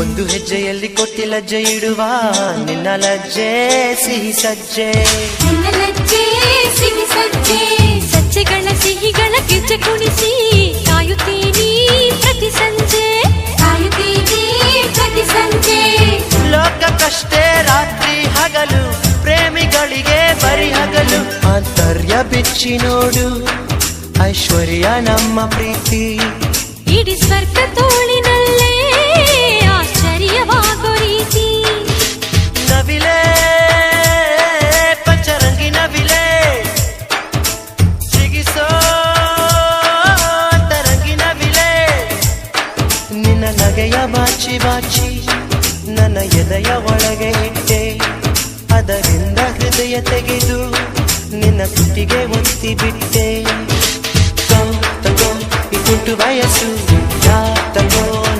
ಒಂದು ಹೆಜ್ಜೆಯಲ್ಲಿ ಕೊಟ್ಟಿ ಲಜ್ಜೆ ಇಡುವ ನಿನ್ನ ಲಜ್ಜೆ ಸಿಹಿ ಸಜ್ಜೆ. ನಿನ್ನ ಲಜ್ಜೆ ಸಿಹಿ ಸಜ್ಜೆ. ಸಜ್ಜೆಗಳ ಸಿಹಿಗಳ ಗೆಜ್ಜೆ ಕುಣಿಸಿ ಕಾಯುತ್ತೀನಿ ಪ್ರತಿ ಸಂಜೆ. ಕಾಯುತ್ತೀನಿ ಪ್ರತಿ ಸಂಜೆ. ಲೋಕಕ್ಕಷ್ಟೇ ರಾತ್ರಿ ಹಗಲು ಪ್ರೇಮಿಗಳಿಗೆ ಬರಿ ಹಗಲು ಆಂತರ್ಯ ಬಿಚ್ಚಿ ನೋಡು ಐಶ್ವರ್ಯ ನಮ್ಮ ಪ್ರೀತಿ. ಇಡೀ ಸ್ವರ್ಗ ತೋಳಿನಲ್ಲೇ ನಗೆಯ ಬಾಚಿ ಬಾಚಿ ನನ್ನ ಎದೆಯ ಒಳಗೆ ಇಟ್ಟೆ. ಅದರಿಂದ ಹೃದಯ ತೆಗೆದು ನಿನ್ನ ತುಟಿಗೆ ಒತ್ತಿ ಬಿಟ್ಟೆ. ತಗೋ ತಗೊಂಡು ತಗೋ